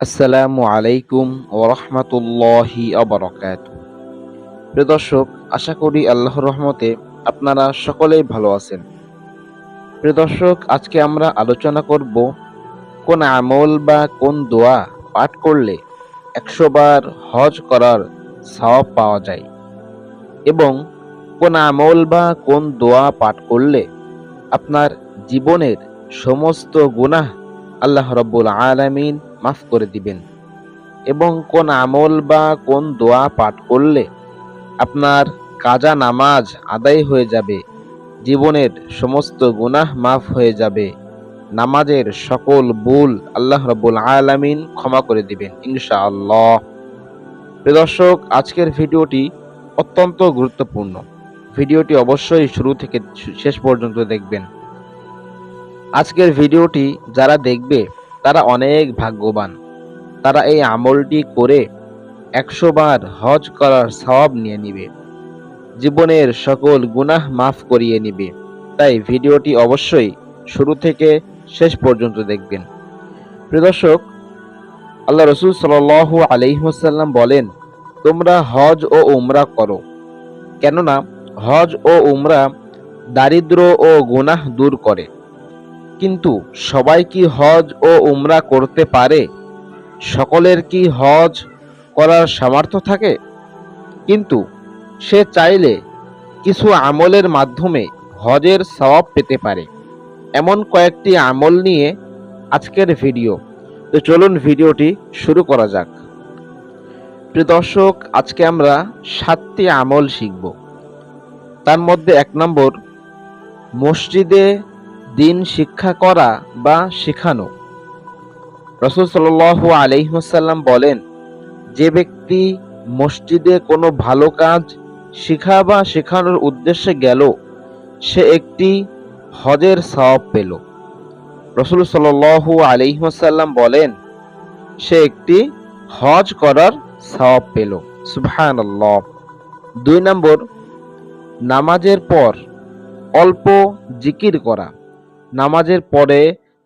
আসসালামু আলাইকুম ওরহমতুল্লাহি অবরকাত প্রিয় দর্শক, আশা করি আল্লাহর রহমতে আপনারা সকলেই ভালো আছেন। প্রিয় দর্শক, আজকে আমরা আলোচনা করব কোন আমল বা কোন দোয়া পাঠ করলে একশো বার হজ করার সওয়াব পাওয়া যায় এবং কোন আমল বা কোন দোয়া পাঠ করলে আপনার জীবনের সমস্ত গুনাহ আল্লাহ রব্বুল আলামিন মাফ করে দিবেন। এবং কোন আমল বা কোন দোয়া পাঠ করলে আপনার কাজা নামাজ আদায় হয়ে যাবে, জীবনের সমস্ত গুনাহ মাফ হয়ে যাবে। নামাজের সকল ভুল আল্লাহ রব্বুল আলামিন ক্ষমা করে দিবেন ইনশাআল্লাহ। প্রিয় দর্শক, আজকের ভিডিওটি অত্যন্ত গুরুত্বপূর্ণ। ভিডিওটি অবশ্যই শুরু থেকে শেষ পর্যন্ত দেখবেন। আজকের ভিডিওটি যারা দেখবে তারা অনেক ভাগ্যবান। তারা এই আমলটি করে একশো বার হজ করার সওয়াব নিয়ে নিবে। জীবনের সকল গুনাহ মাফ করিয়ে নিবে। তাই ভিডিওটি অবশ্যই শুরু থেকে শেষ পর্যন্ত দেখবেন। প্রিয় দর্শক, আল্লাহ রসুল সাল আলহিহাসাল্লাম বলেন, তোমরা হজ ও উমরা করো। কেননা হজ ও উমরা দারিদ্র ও গুনাহ দূর করে। কিন্তু সবাই কি হজ ও উমরা করতে পারে? সকলের কি হজ করার সামর্থ্য থাকে? কিন্তু সে চাইলে কিছু আমলের মাধ্যমে হজের সওয়াব পেতে পারে। এমন কয়েকটি আমল নিয়ে আজকের ভিডিও। তো চলুন ভিডিওটি শুরু করা যাক। প্রিয় দর্শক, আজকে আমরা সাতটি আমল শিখব। তার মধ্যে এক নম্বর, মসজিদে দিন শিক্ষা করা বা শেখানো। রসুল সাল আলহিহাসাল্লাম বলেন, যে ব্যক্তি মসজিদে কোনো ভালো কাজ শিখা বা শেখানোর উদ্দেশ্যে গেল, সে একটি হজের সওয়াব পেল। রসুল সাল আলহিহাসাল্লাম বলেন, সে একটি হজ করার সওয়াব পেল। সুবহান দুই নম্বর, নামাজের পর অল্প জিকির করা। নামাজের পরে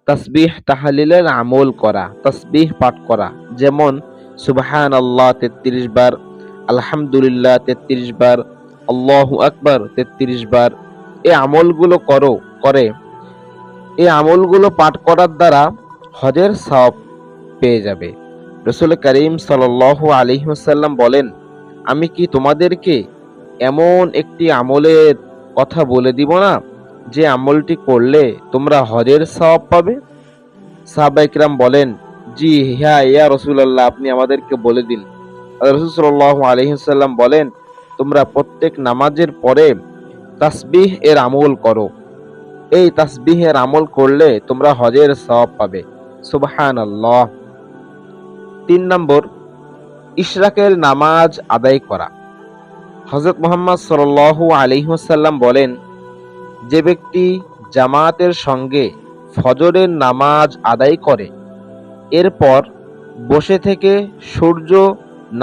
তসবিহ তাহালিলের আমল করা, তসবিহ পাঠ করা। যেমন সুবাহান আল্লাহ তেত্রিশ বার, আলহামদুলিল্লাহ তেত্রিশ বার, আল্লাহ আকবর তেত্রিশ বার। এই আমলগুলো করো, করে। এই আমলগুলো পাঠ করার দ্বারা হজের সব পেয়ে যাবে। রসুল করিম সাল আলিহাসাল্লাম বলেন, আমি কি তোমাদেরকে এমন একটি আমলের কথা বলে দিব না? যে আমলটি করলে তোমরা হজের সওয়াব পাবে? সাহাবা ইকরাম বলেন, জি হ্যাঁ ইয়া রসুল্লাহ আপনি আমাদেরকে বলে দিন। রসুল সাল্লাহ আলহিসাল্লাম বলেন, তোমরা প্রত্যেক নামাজের পরে তাসবিহ এর আমল করো। এই তাসবিহ এর আমল করলে তোমরা হজের সওয়াব পাবে। সুবহান আল্লাহ তিন নম্বর, ইশরাকের নামাজ আদায় করা। হজরত মোহাম্মদ সাল আলিহাসাল্লাম বলেন যে ব্যক্তি জামাতের সঙ্গে ফজরের নামাজ আদায় করে, এরপর বসে থেকে সূর্য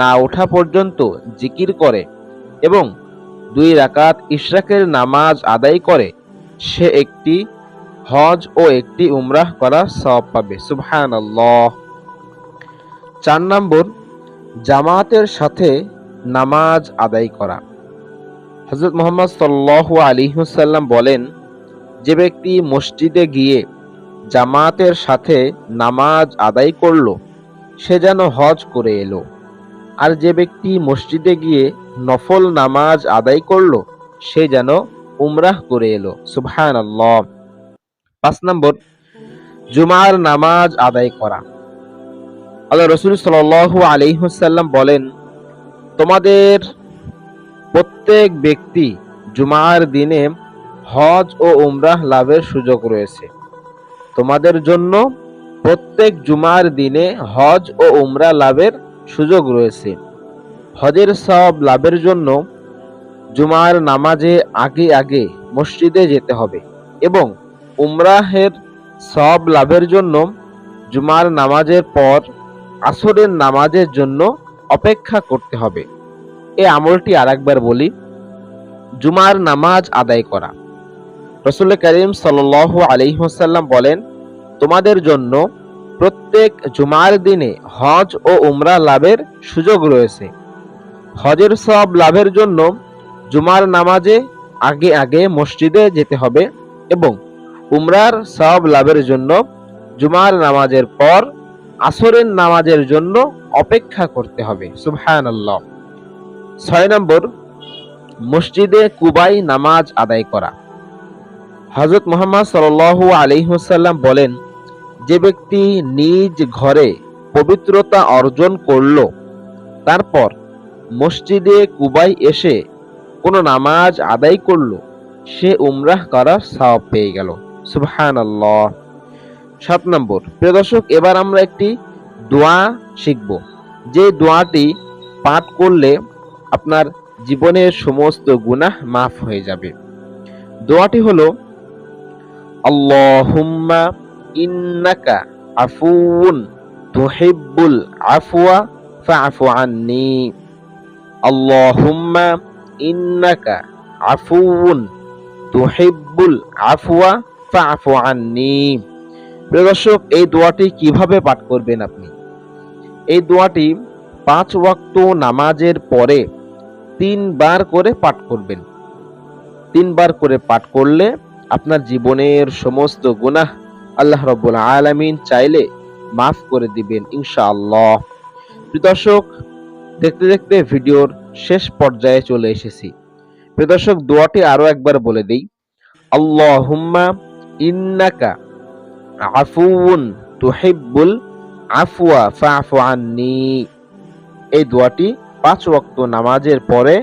না ওঠা পর্যন্ত জিকির করে এবং দুই রাকাত ইশরাকের নামাজ আদায় করে, সে একটি হজ ও একটি উমরাহ করা সব পাবে। সুবহান চার নম্বর, জামাতের সাথে নামাজ আদায় করা। হজরত মোহাম্মদ সাল্লাহ আলিহুসাল্লাম বলেন, যে ব্যক্তি মসজিদে গিয়ে জামাতের সাথে নামাজ আদায় করল, সে যেন হজ করে এলো। আর যে ব্যক্তি মসজিদে গিয়ে নফল নামাজ আদায় করল, সে যেন উমরাহ করে এলো। সুবহান আল্লাহ পাঁচ নম্বর, জুমার নামাজ আদায় করা। আল্লাহ রসুল সাল আলিহাসাল্লাম বলেন, তোমাদের প্রত্যেক ব্যক্তি জুমার দিনে হজ ও উমরাহ লাভের সুযোগ রয়েছে। তোমাদের জন্য প্রত্যেক জুমার দিনে হজ ও উমরা লাভের সুযোগ রয়েছে। হজের সব লাভের জন্য জুমার নামাজে আগে আগে মসজিদে যেতে হবে এবং উমরাহের সব লাভের জন্য জুমার নামাজের পর আসরের নামাজের জন্য অপেক্ষা করতে হবে। এই আমলটি আর একবার বলি, জুমার নামাজ আদায় করা। রসুল করিম সাল আলিহাসাল্লাম বলেন, তোমাদের জন্য প্রত্যেক জুমার দিনে হজ ও উমরা লাভের সুযোগ রয়েছে। হজের সব লাভের জন্য জুমার নামাজে আগে আগে মসজিদে যেতে হবে এবং উমরার সব লাভের জন্য জুমার নামাজের পর আসরের নামাজের জন্য অপেক্ষা করতে হবে। সুবহান আল্লাহ ছয় নম্বর, মসজিদে কুবাই নামাজ আদায় করা। হজরত মোহাম্মদ সাল আলিহাসাল্লাম বলেন, যে ব্যক্তি নিজ ঘরে পবিত্রতা অর্জন করল, তারপর মসজিদে কুবাই এসে কোনো নামাজ আদায় করল, সে উমরাহ করার সওয়াব পেয়ে গেল। সুবহান আল্লাহ সাত নম্বর, প্রিয় দর্শক, এবার আমরা একটি দোয়া শিখব। যে দোয়াটি পাঠ করলে আপনার জীবনের সমস্ত গুনাহ মাফ হয়ে যাবে। দোয়াটি হলো, আল্লাহুম্মা ইন্নাকা আফুউন তুহিব্বুল আফওয়া ফাআফু আন্নি। আল্লাহুম্মা ইন্নাকা আফুউন তুহিব্বুল আফওয়া ফাআফু আন্নি। প্রিয় দর্শক, এই দোয়াটি কীভাবে পাঠ করবেন আপনি? এই দোয়াটি পাঁচ ওয়াক্ত নামাজের পরে তিনবার করে পাঠ করবেন। তিনবার করে পাঠ করলে আপনার জীবনের সমস্ত গুনাহ আল্লাহ রব্বুল আলামিন চাইলে মাফ করে দিবেন ইনশাআল্লাহ। প্রিয় দর্শক, দেখতে দেখতে ভিডিওর শেষ পর্যায়ে চলে এসেছি। প্রিয় দর্শক, দোয়াটি আরও একবার বলে দেই। আল্লাহুম্মা ইন্নাকা আফুউন তুহিব্বুল আফওয়া ফাআফু আন্নি। এই দোয়াটি পাঁচ ওয়াক্ত নামাজের পরে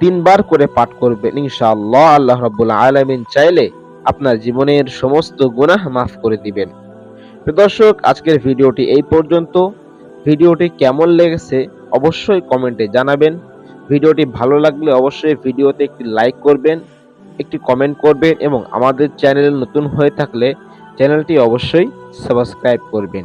তিনবার করে পাঠ করবেন। ইনশাআল্লাহ আল্লাহ রাব্বুল আলামিন চাইলে আপনার জীবনের সমস্ত গুনাহ মাফ করে দিবেন। দর্শক, আজকের ভিডিওটি এই পর্যন্ত। ভিডিওটি কেমন লেগেছে অবশ্যই কমেন্টে জানাবেন। ভিডিওটি ভালো লাগলে অবশ্যই ভিডিওতে একটি লাইক করবেন, একটি কমেন্ট করবেন এবং আমাদের চ্যানেল নতুন হয়ে থাকলে চ্যানেলটি অবশ্যই সাবস্ক্রাইব করবেন।